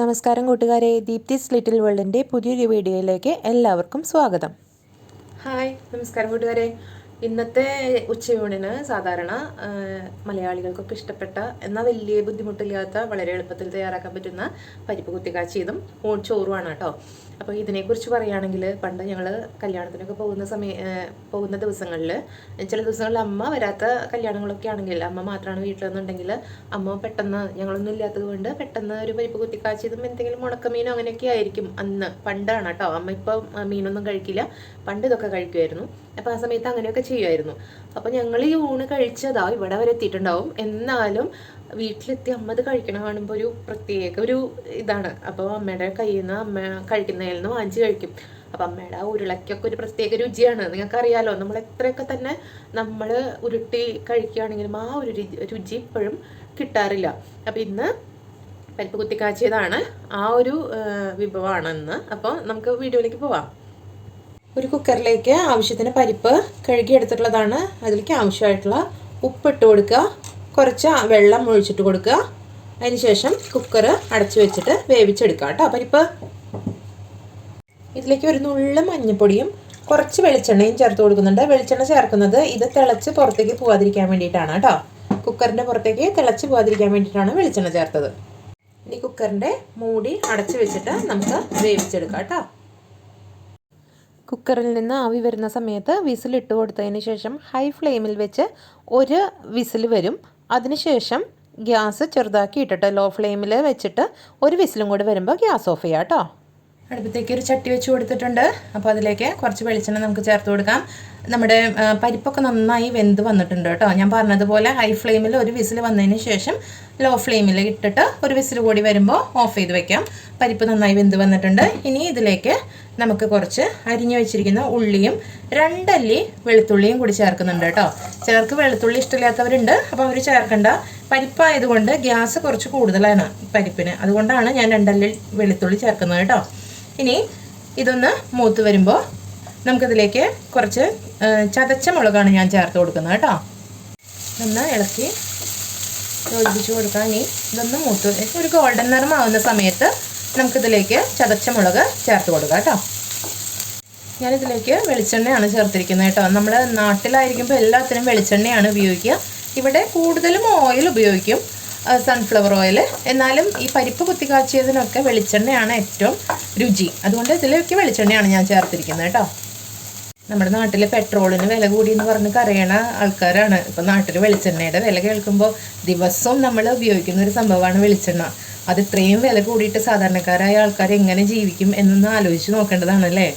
നമസ്കാരം കൂട്ടുകാരെ ദീപ്തിസ് ലിറ്റിൽ വേൾഡിന്റെ പുതിയൊരു വീഡിയോയിലേക്ക് എല്ലാവർക്കും സ്വാഗതം. ഹായ് നമസ്കാരം കൂട്ടുകാരെ. ഇന്നത്തെ ഉച്ചയൂണിന് സാധാരണ മലയാളികൾക്കൊക്കെ ഇഷ്ടപ്പെട്ട എന്നാൽ വലിയ ബുദ്ധിമുട്ടില്ലാത്ത വളരെ എളുപ്പത്തിൽ തയ്യാറാക്കാൻ പറ്റുന്ന പരിപ്പ് കുത്തിക്കാച്ചിയതും ചോറുമാണ് കേട്ടോ. അപ്പോൾ ഇതിനെക്കുറിച്ച് പറയുകയാണെങ്കിൽ പണ്ട് ഞങ്ങൾ കല്യാണത്തിനൊക്കെ പോകുന്ന സമയ പോകുന്ന ദിവസങ്ങളിൽ ചില ദിവസങ്ങളിൽ അമ്മ വരാത്ത കല്യാണങ്ങളൊക്കെ ആണെങ്കിൽ അമ്മ മാത്രമാണ് വീട്ടിലെന്നുണ്ടെങ്കിൽ അമ്മ പെട്ടെന്ന് ഞങ്ങളൊന്നും ഇല്ലാത്തത് കൊണ്ട് പെട്ടെന്ന് ഒരു പരിപ്പ് കുത്തിക്കാച്ചിയതും എന്തെങ്കിലും ഉണക്കമീനോ അങ്ങനെയൊക്കെ ആയിരിക്കും അന്ന്. പണ്ടാണ് കേട്ടോ. അമ്മ ഇപ്പം മീനൊന്നും കഴിക്കില്ല. പണ്ട് ഇതൊക്കെ കഴിക്കുമായിരുന്നു. അപ്പോൾ ആ സമയത്ത് അങ്ങനെയൊക്കെ ചെയ്യുമായിരുന്നു. അപ്പോൾ ഞങ്ങൾ ഈ ഊണ് കഴിച്ചതാ ഇവിടെ വരെ എത്തിയിട്ടുണ്ടാവും. എന്നാലും വീട്ടിലെത്തി അമ്മ അത് കഴിക്കണ കാണുമ്പോൾ ഒരു പ്രത്യേക ഒരു ഇതാണ്. അപ്പോൾ അമ്മയുടെ കയ്യിൽ നിന്ന് അമ്മ കഴിക്കുന്നതിൽ നിന്ന് വാങ്ങിച്ച് കഴിക്കും. അപ്പം അമ്മയുടെ ആ ഉരുളയ്ക്കൊക്കെ ഒരു പ്രത്യേക രുചിയാണ്. നിങ്ങൾക്ക് നിങ്ങൾക്കറിയാലോ നമ്മൾ എത്രയൊക്കെ തന്നെ നമ്മൾ ഉരുട്ടി കഴിക്കുകയാണെങ്കിലും ആ ഒരു രുചി ഇപ്പോഴും കിട്ടാറില്ല. അപ്പം ഇന്ന് പരിപ്പ് കുത്തി ആ ഒരു വിഭവമാണെന്ന് അപ്പോൾ നമുക്ക് വീഡിയോയിലേക്ക് പോവാം. ഒരു കുക്കറിലേക്ക് ആവശ്യത്തിന് പരിപ്പ് കഴുകിയെടുത്തിട്ടുള്ളതാണ് അതിലേക്ക് ആവശ്യമായിട്ടുള്ള ഉപ്പിട്ട് കൊടുക്കുക. കുറച്ച് വെള്ളം ഒഴിച്ചിട്ട് കൊടുക്കുക. അതിനുശേഷം കുക്കർ അടച്ചു വെച്ചിട്ട് വേവിച്ചെടുക്കുക കേട്ടോ പരിപ്പ്. ഇതിലേക്ക് ഒരു നുള്ള മഞ്ഞൾപ്പൊടിയും കുറച്ച് വെളിച്ചെണ്ണയും ചേർത്ത് കൊടുക്കുന്നുണ്ട്. വെളിച്ചെണ്ണ ചേർക്കുന്നത് ഇത് തിളച്ച് പുറത്തേക്ക് പോകാതിരിക്കാൻ വേണ്ടിയിട്ടാണ് കേട്ടോ. കുക്കറിന്റെ പുറത്തേക്ക് തിളച്ച് പോകാതിരിക്കാൻ വേണ്ടിയിട്ടാണ് വെളിച്ചെണ്ണ ചേർത്തത്. ഇനി കുക്കറിന്റെ മൂടി അടച്ചു വെച്ചിട്ട് നമുക്ക് വേവിച്ചെടുക്കാം കേട്ടോ. കുക്കറിൽ നിന്ന് ആവി വരുന്ന സമയത്ത് വിസിൽ ഇട്ട് കൊടുത്തതിന് ശേഷം ഹൈ ഫ്ലെയിമിൽ വെച്ച് ഒരു വിസിൽ വരും. അതിനുശേഷം ഗ്യാസ് ചെറുതാക്കി ഇട്ടിട്ട് ലോ ഫ്ലെയിമിൽ വെച്ചിട്ട് ഒരു വിസിലും കൂടി വരുമ്പോൾ ഗ്യാസ് ഓഫ് ചെയ്യാം കേട്ടോ അടുപ്പത്തേക്ക് ഒരു ചട്ടി വെച്ച് കൊടുത്തിട്ടുണ്ട്. അപ്പോൾ അതിലേക്ക് കുറച്ച് വെളിച്ചെണ്ണ നമുക്ക് ചേർത്ത് കൊടുക്കാം. നമ്മുടെ പരിപ്പൊക്കെ നന്നായി വെന്ത് വന്നിട്ടുണ്ട് കേട്ടോ. ഞാൻ പറഞ്ഞതുപോലെ ഹൈ ഫ്ലെയിമിൽ ഒരു വിസിൽ വന്നതിന് ശേഷം ലോ ഫ്ലെയിമിൽ ഇട്ടിട്ട് ഒരു വിസിൽ കൂടി വരുമ്പോൾ ഓഫ് ചെയ്ത് വെക്കാം. പരിപ്പ് നന്നായി വെന്ത് വന്നിട്ടുണ്ട്. ഇനി ഇതിലേക്ക് നമുക്ക് കുറച്ച് അരിഞ്ഞു വെച്ചിരിക്കുന്ന ഉള്ളിയും രണ്ടല്ലി വെളുത്തുള്ളിയും കൂടി ചേർക്കുന്നുണ്ട് കേട്ടോ. ചിലർക്ക് വെളുത്തുള്ളി ഇഷ്ടമില്ലാത്തവരുണ്ട്. അപ്പോൾ അവർ ചേർക്കണ്ട. പരിപ്പായതുകൊണ്ട് ഗ്യാസ് കുറച്ച് കൂടുതലാണ് പരിപ്പിന്. അതുകൊണ്ടാണ് ഞാൻ രണ്ടല്ലി വെളുത്തുള്ളി ചേർക്കുന്നത് കേട്ടോ. ഇനി ഇതൊന്ന് മൂത്ത് വരുമ്പോൾ നമുക്കിതിലേക്ക് കുറച്ച് ചതച്ച മുളകാണ് ഞാൻ ചേർത്ത് കൊടുക്കുന്നത് കേട്ടോ. ഒന്ന് ഇളക്കി യോജിപ്പിച്ച് കൊടുക്കാം. ഇനി ഇതൊന്ന് മൂത്ത് ഒരു ഗോൾഡൻ നിറമാവുന്ന സമയത്ത് നമുക്കിതിലേക്ക് ചതച്ച മുളക് ചേർത്ത് കൊടുക്കാം കേട്ടോ. ഞാനിതിലേക്ക് വെളിച്ചെണ്ണയാണ് ചേർത്തിരിക്കുന്നത് കേട്ടോ. നമ്മൾ നാട്ടിലായിരിക്കുമ്പോൾ എല്ലാത്തിനും വെളിച്ചെണ്ണയാണ് ഉപയോഗിക്കുക. ഇവിടെ കൂടുതലും ഓയിൽ ഉപയോഗിക്കും. സൺഫ്ലവർ ഓയിൽ എന്നാലും ഈ പരിപ്പ് കുത്തിക്കാച്ചിയതിനൊക്കെ വെളിച്ചെണ്ണയാണ് ഏറ്റവും രുചി. അതുകൊണ്ട് ഇതിലേക്ക് വെളിച്ചെണ്ണയാണ് ഞാൻ ചേർത്തിരിക്കുന്നത് കേട്ടോ. നമ്മുടെ നാട്ടിൽ പെട്രോളിന് വില കൂടി എന്ന് പറഞ്ഞ് കരയണ ആൾക്കാരാണ്. ഇപ്പം നാട്ടിൽ വെളിച്ചെണ്ണയുടെ വില കേൾക്കുമ്പോൾ ദിവസവും നമ്മൾ ഉപയോഗിക്കുന്ന ഒരു സംഭവമാണ് വെളിച്ചെണ്ണ. അത് ഇത്രയും വില കൂടിയിട്ട് സാധാരണക്കാരായ ആൾക്കാർ എങ്ങനെ ജീവിക്കും എന്നൊന്ന് ആലോചിച്ച് നോക്കേണ്ടതാണ് അല്ലേ?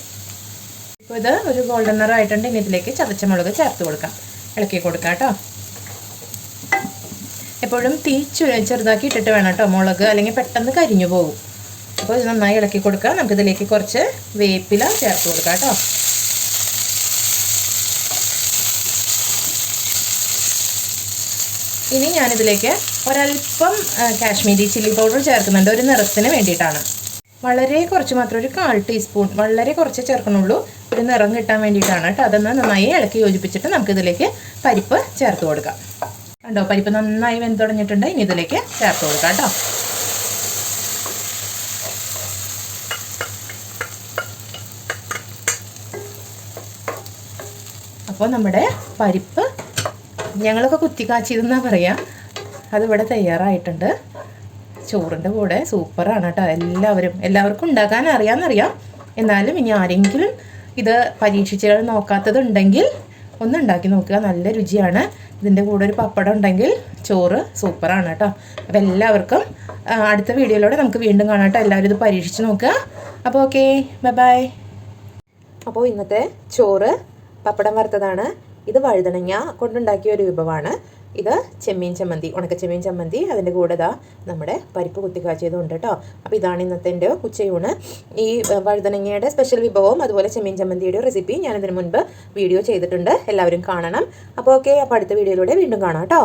ഇപ്പോൾ ഇത് ഒരു ഗോൾഡൻ നിറായിട്ടുണ്ട് ഇനി ഇതിലേക്ക് ചതച്ച മുളക് ചേർത്ത് കൊടുക്കാം. ഇളക്കി കൊടുക്കാം കേട്ടോ. എപ്പോഴും തീ ചെറുതാക്കി ഇട്ടിട്ട് വേണം കേട്ടോ മുളക് അല്ലെങ്കിൽ പെട്ടെന്ന് കരിഞ്ഞു പോകും. അപ്പോൾ ഇത് നന്നായി ഇളക്കി കൊടുക്കുക. നമുക്കിതിലേക്ക് കുറച്ച് വേപ്പില ചേർത്ത് കൊടുക്കാം കേട്ടോ ഇനി ഞാനിതിലേക്ക് ഒരല്പം കാശ്മീരി ചില്ലി പൗഡർ ചേർക്കുന്നുണ്ട്. ഒരു നിറത്തിന് വേണ്ടിയിട്ടാണ്. വളരെ കുറച്ച് മാത്രം ഒരു കാൽ ടീസ്പൂൺ വളരെ കുറച്ച് ചേർക്കണുള്ളൂ. ഒരു നിറം കിട്ടാൻ വേണ്ടിയിട്ടാണ് കേട്ടോ അതൊന്ന് നന്നായി ഇളക്കി യോജിപ്പിച്ചിട്ട് നമുക്കിതിലേക്ക് പരിപ്പ് ചേർത്ത് കൊടുക്കാം. കണ്ടോ പരിപ്പ് നന്നായി വെന്ത് തുടങ്ങിയിട്ടുണ്ട് ഇനി ഇതിലേക്ക് ചേർത്ത് കൊടുക്കാം കേട്ടോ. അപ്പോൾ നമ്മുടെ പരിപ്പ് ഞങ്ങളൊക്കെ കുത്തിക്കാച്ചിതെന്നാ പറയുക അതിവിടെ തയ്യാറായിട്ടുണ്ട്. ചോറിന്റെ കൂടെ സൂപ്പറാണ് കേട്ടോ. എല്ലാവരും എല്ലാവർക്കും ഉണ്ടാക്കാൻ അറിയാമെന്നറിയാം. എന്നാലും ഇനി ആരെങ്കിലും ഇത് പരീക്ഷിച്ച് നോക്കാത്തതുണ്ടെങ്കിൽ ഒന്ന് ഉണ്ടാക്കി നോക്കുക. നല്ല രുചിയാണ്. ഇതിന്റെ കൂടെ ഒരു പപ്പടം ഉണ്ടെങ്കിൽ ചോറ് സൂപ്പറാണ് കേട്ടോ. അപ്പോൾ എല്ലാവർക്കും അടുത്ത വീഡിയോയിലൂടെ നമുക്ക് വീണ്ടും കാണാം കേട്ടോ. എല്ലാവരും ഇത് പരീക്ഷിച്ച് നോക്കുക. അപ്പോൾ ഓക്കെ ബൈ ബൈ അപ്പോൾ ഇന്നത്തെ ചോറ് പപ്പടം വറുത്തതാണ്. ഇത് വഴുതണങ്ങ കൊണ്ടുണ്ടാക്കിയ ഒരു വിഭവമാണ്. ഇത് ചെമ്മീൻ ചമ്മന്തി ഉണക്ക ചെമ്മീൻ ചമ്മന്തി. അതിന്റെ കൂടെ ഇതാ നമ്മുടെ പരിപ്പ് കുത്തിക്കാച്ചതുണ്ട് കേട്ടോ. അപ്പോൾ ഇതാണ് ഇന്നത്തെ എന്റെ ഉച്ചയൂണ്. ഈ വഴുതനങ്ങയുടെ സ്പെഷ്യൽ വിഭവവും അതുപോലെ ചെമ്മീൻ ചമ്മന്തിയുടെ റെസിപ്പി ഞാൻ ഇതിന് മുൻപ് വീഡിയോ ചെയ്തിട്ടുണ്ട്. എല്ലാവരും കാണണം. അപ്പോൾ ഓക്കെ അപ്പോൾ അടുത്ത വീഡിയോയിലൂടെ വീണ്ടും കാണാം കേട്ടോ.